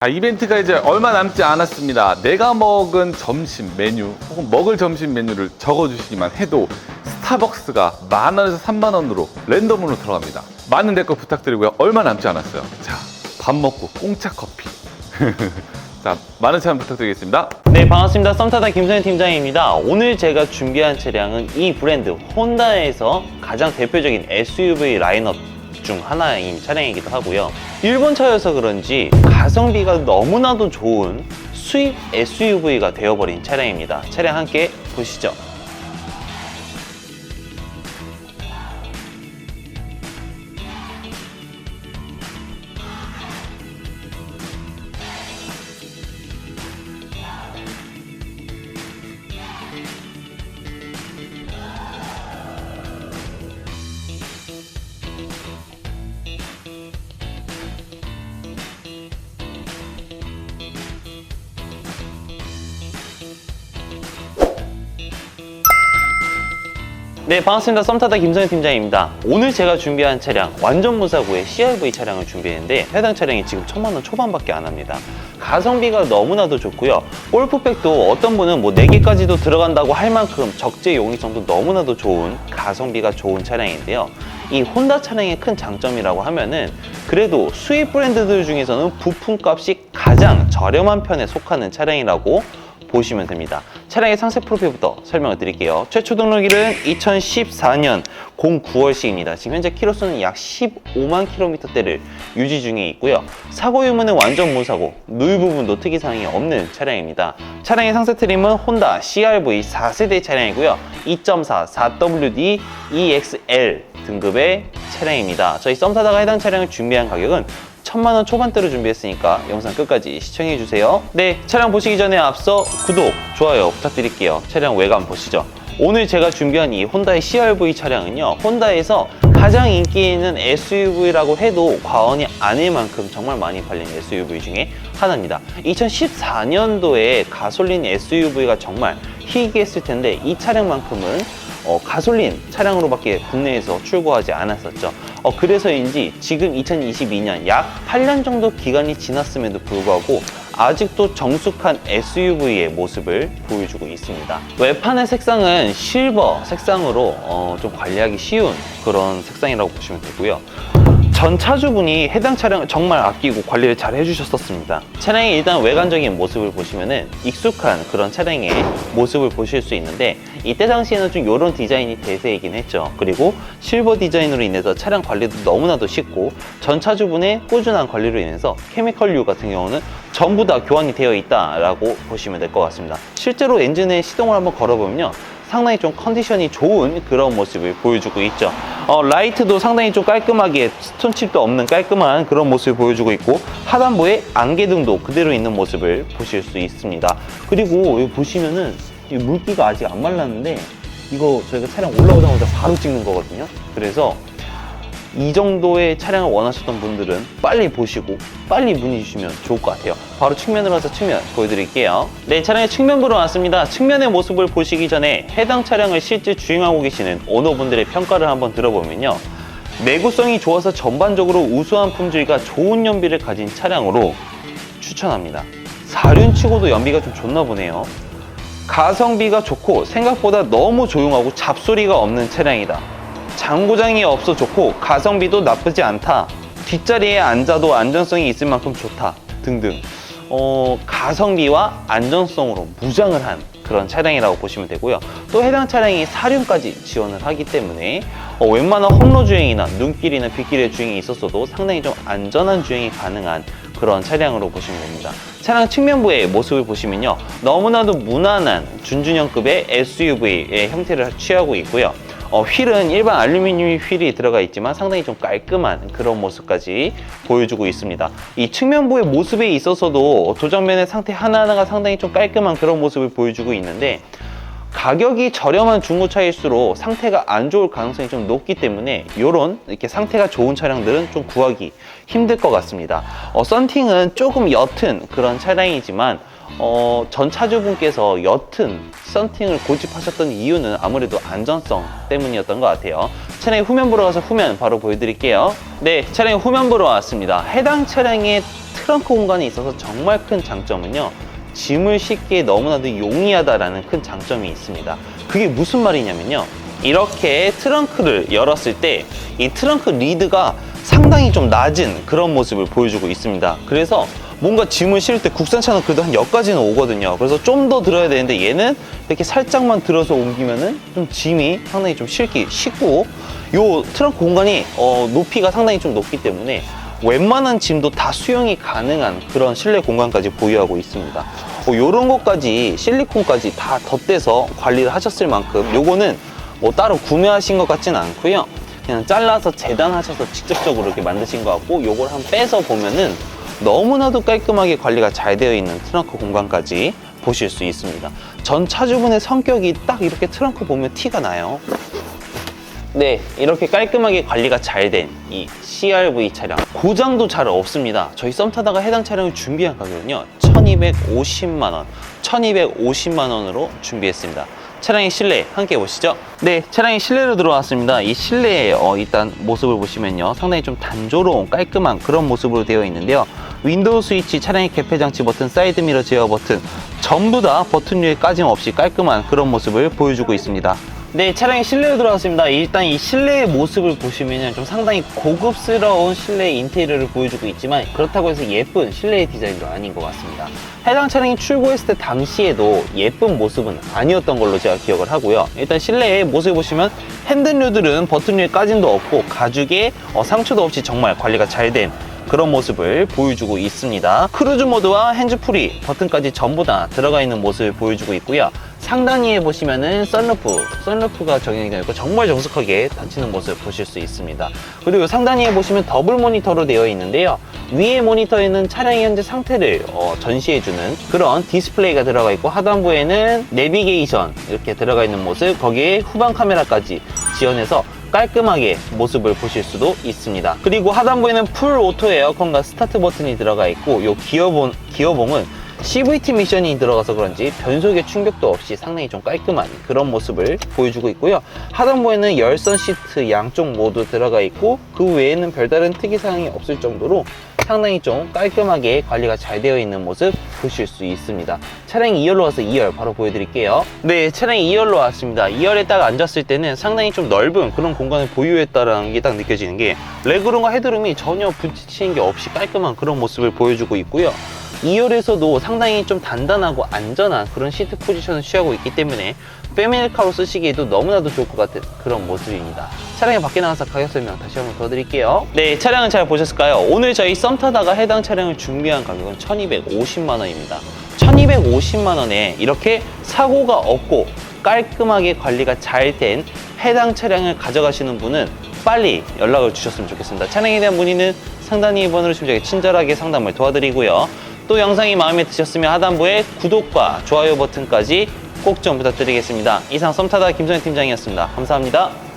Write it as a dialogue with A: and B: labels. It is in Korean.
A: 자, 이벤트가 이제 얼마 남지 않았습니다. 내가 먹은 점심 메뉴 혹은 먹을 점심 메뉴를 적어주시기만 해도 스타벅스가 만 원에서 3만 원으로 랜덤으로 들어갑니다. 많은 댓글 부탁드리고요. 얼마 남지 않았어요. 자, 밥 먹고 공짜 커피. 자, 많은 참여 부탁드리겠습니다.
B: 네, 반갑습니다. 썸타다 김선희 팀장입니다. 오늘 제가 준비한 차량은 이 브랜드 혼다에서 가장 대표적인 SUV 라인업 중 하나인 차량이기도 하고요. 일본 차여서 그런지 가성비가 너무나도 좋은 수입 SUV가 되어버린 차량입니다. 차량 함께 보시죠. 네, 반갑습니다. 썸타다 김선희 팀장입니다. 오늘 제가 준비한 차량, 완전 무사고의 CRV 차량을 준비했는데 해당 차량이 지금 천만 원 초반밖에 안 합니다. 가성비가 너무나도 좋고요. 골프백도 어떤 분은 뭐 4개까지도 들어간다고 할 만큼 적재 용이성도 너무나도 좋은 가성비가 좋은 차량인데요. 이 혼다 차량의 큰 장점이라고 하면은 그래도 수입 브랜드들 중에서는 부품값이 가장 저렴한 편에 속하는 차량이라고 보시면 됩니다. 차량의 상세 프로필부터 설명을 드릴게요. 최초 등록일은 2014년 09월식입니다. 지금 현재 키로수는 약 15만 킬로미터대를 유지 중에 있고요. 사고 유무는 완전 무사고, 누이 부분도 특이사항이 없는 차량입니다. 차량의 상세 트림은 혼다 CRV 4세대 차량이고요. 2.4 4WD EXL 등급의 차량입니다. 저희 썸타다가 해당 차량을 준비한 가격은 천만 원 초반대로 준비했으니까 영상 끝까지 시청해 주세요. 네, 차량 보시기 전에 앞서 구독, 좋아요 부탁드릴게요. 차량 외관 보시죠. 오늘 제가 준비한 이 혼다의 CRV 차량은요, 혼다에서 가장 인기 있는 SUV라고 해도 과언이 아닐 만큼 정말 많이 팔린 SUV 중에 하나입니다. 2014년도에 가솔린 SUV가 정말 희귀했을 텐데 이 차량만큼은 어, 가솔린 차량으로밖에 국내에서 출고하지 않았었죠. 어, 그래서인지 지금 2022년 약 8년 정도 기간이 지났음에도 불구하고 아직도 정숙한 SUV의 모습을 보여주고 있습니다. 외판의 색상은 실버 색상으로 어, 좀 관리하기 쉬운 그런 색상이라고 보시면 되고요. 전 차주분이 해당 차량을 정말 아끼고 관리를 잘 해주셨었습니다. 차량의 일단 외관적인 모습을 보시면은 익숙한 그런 차량의 모습을 보실 수 있는데 이때 당시에는 좀 이런 디자인이 대세이긴 했죠. 그리고 실버 디자인으로 인해서 차량 관리도 너무나도 쉽고 전 차주분의 꾸준한 관리로 인해서 케미컬류 같은 경우는 전부 다 교환이 되어 있다라고 보시면 될 것 같습니다. 실제로 엔진에 시동을 한번 걸어보면요. 상당히 좀 컨디션이 좋은 그런 모습을 보여주고 있죠. 어, 라이트도 상당히 좀 깔끔하게 스톤칩도 없는 깔끔한 그런 모습을 보여주고 있고 하단부에 안개등도 그대로 있는 모습을 보실 수 있습니다. 그리고 여기 보시면은 이 물기가 아직 안 말랐는데 이거 저희가 차량 올라오자마자 바로 찍는 거거든요. 그래서 이 정도의 차량을 원하셨던 분들은 빨리 보시고 빨리 문의 주시면 좋을 것 같아요. 바로 측면으로 와서 측면 보여드릴게요. 네, 차량의 측면부로 왔습니다. 측면의 모습을 보시기 전에 해당 차량을 실제 주행하고 계시는 오너분들의 평가를 한번 들어보면요. 내구성이 좋아서 전반적으로 우수한 품질과 좋은 연비를 가진 차량으로 추천합니다. 4륜치고도 연비가 좀 좋나 보네요. 가성비가 좋고 생각보다 너무 조용하고 잡소리가 없는 차량이다. 장고장이 없어 좋고 가성비도 나쁘지 않다. 뒷자리에 앉아도 안전성이 있을 만큼 좋다. 등등. 어, 가성비와 안전성으로 무장을 한 그런 차량이라고 보시면 되고요. 또 해당 차량이 사륜까지 지원을 하기 때문에 어, 웬만한 험로 주행이나 눈길이나 빗길의 주행이 있었어도 상당히 좀 안전한 주행이 가능한 그런 차량으로 보시면 됩니다. 차량 측면부의 모습을 보시면요. 너무나도 무난한 준준형급의 SUV의 형태를 취하고 있고요. 어, 휠은 일반 알루미늄 휠이 들어가 있지만 상당히 좀 깔끔한 그런 모습까지 보여주고 있습니다. 이 측면부의 모습에 있어서도 도정면의 상태 하나하나가 상당히 좀 깔끔한 그런 모습을 보여주고 있는데 가격이 저렴한 중고차일수록 상태가 안 좋을 가능성이 좀 높기 때문에 이런 이렇게 상태가 좋은 차량들은 좀 구하기 힘들 것 같습니다. 어, 썬팅은 조금 옅은 그런 차량이지만 어, 전 차주분께서 옅은 썬팅을 고집하셨던 이유는 아무래도 안전성 때문이었던 것 같아요. 차량의 후면 보러 가서 후면 바로 보여드릴게요. 네, 차량의 후면 보러 왔습니다. 해당 차량의 트렁크 공간이 있어서 정말 큰 장점은요. 짐을 싣기에 너무나도 용이하다라는 큰 장점이 있습니다. 그게 무슨 말이냐면요. 이렇게 트렁크를 열었을 때 이 트렁크 리드가 상당히 좀 낮은 그런 모습을 보여주고 있습니다. 그래서 뭔가 짐을 실을 때 국산차는 그래도 한 여기까지는 오거든요. 그래서 좀 더 들어야 되는데 얘는 이렇게 살짝만 들어서 옮기면은 좀 짐이 상당히 좀 실기 쉽고 요 트렁크 공간이 어, 높이가 상당히 좀 높기 때문에 웬만한 짐도 다 수용이 가능한 그런 실내 공간까지 보유하고 있습니다. 뭐 이런 것까지 실리콘까지 다 덧대서 관리를 하셨을 만큼 요거는 뭐 따로 구매하신 것 같지는 않고요. 그냥 잘라서 재단하셔서 직접적으로 이렇게 만드신 것 같고 요걸 한번 빼서 보면은 너무나도 깔끔하게 관리가 잘 되어 있는 트렁크 공간까지 보실 수 있습니다. 전 차주분의 성격이 딱 이렇게 트렁크 보면 티가 나요. 네, 이렇게 깔끔하게 관리가 잘 된 이 CRV 차량 고장도 잘 없습니다. 저희 썸 타다가 해당 차량을 준비한 가격은요 1250만 원 1250만 원으로 준비했습니다. 차량의 실내 함께 보시죠. 네, 차량의 실내로 들어왔습니다. 이 실내의 어, 일단 모습을 보시면요 상당히 좀 단조로운 깔끔한 그런 모습으로 되어 있는데요. 윈도우 스위치, 차량의 개폐 장치 버튼, 사이드 미러 제어 버튼 전부 다 버튼류에 까짐 없이 깔끔한 그런 모습을 보여주고 있습니다. 네, 차량의 실내로 들어왔습니다. 일단 이 실내의 모습을 보시면 좀 상당히 고급스러운 실내 인테리어를 보여주고 있지만 그렇다고 해서 예쁜 실내 디자인도 아닌 것 같습니다. 해당 차량이 출고했을 때 당시에도 예쁜 모습은 아니었던 걸로 제가 기억을 하고요. 일단 실내의 모습을 보시면 핸들류들은 버튼류에 까짐도 없고 가죽에 어, 상처도 없이 정말 관리가 잘된 그런 모습을 보여주고 있습니다. 크루즈 모드와 핸즈프리 버튼까지 전부 다 들어가 있는 모습을 보여주고 있고요. 상단위에 보시면은 썬루프, 썬루프가 적용이 되어 있고 정말 정숙하게 닫히는 모습 보실 수 있습니다. 그리고 상단위에 보시면 더블 모니터로 되어 있는데요. 위에 모니터에는 차량의 현재 상태를 어, 전시해주는 그런 디스플레이가 들어가 있고 하단부에는 내비게이션 이렇게 들어가 있는 모습 거기에 후방 카메라까지 지원해서 깔끔하게 모습을 보실 수도 있습니다. 그리고 하단부에는 풀 오토 에어컨과 스타트 버튼이 들어가 있고 이 기어봉, 기어봉은 CVT 미션이 들어가서 그런지 변속의 충격도 없이 상당히 좀 깔끔한 그런 모습을 보여주고 있고요. 하단부에는 열선 시트 양쪽 모두 들어가 있고 그 외에는 별다른 특이사항이 없을 정도로 상당히 좀 깔끔하게 관리가 잘 되어 있는 모습 보실 수 있습니다. 차량이 2열로 와서 2열 바로 보여드릴게요. 네, 차량이 2열로 왔습니다. 2열에 딱 앉았을 때는 상당히 좀 넓은 그런 공간을 보유했다라는 게 딱 느껴지는 게 레그룸과 헤드룸이 전혀 부딪히는 게 없이 깔끔한 그런 모습을 보여주고 있고요. 2열에서도 상당히 좀 단단하고 안전한 그런 시트 포지션을 취하고 있기 때문에 패밀리카로 쓰시기에도 너무나도 좋을 것 같은 그런 모습입니다. 차량의 밖에 나가서 가격 설명 다시 한번 더 드릴게요. 네, 차량은 잘 보셨을까요? 오늘 저희 썸 타다가 해당 차량을 준비한 가격은 1250만 원입니다. 1250만 원에 이렇게 사고가 없고 깔끔하게 관리가 잘 된 해당 차량을 가져가시는 분은 빨리 연락을 주셨으면 좋겠습니다. 차량에 대한 문의는 번호로 심하게 친절하게 상담을 도와드리고요. 또 영상이 마음에 드셨으면 하단부에 구독과 좋아요 버튼까지 꼭 좀 부탁드리겠습니다. 이상 썸타다 김선희 팀장이었습니다. 감사합니다.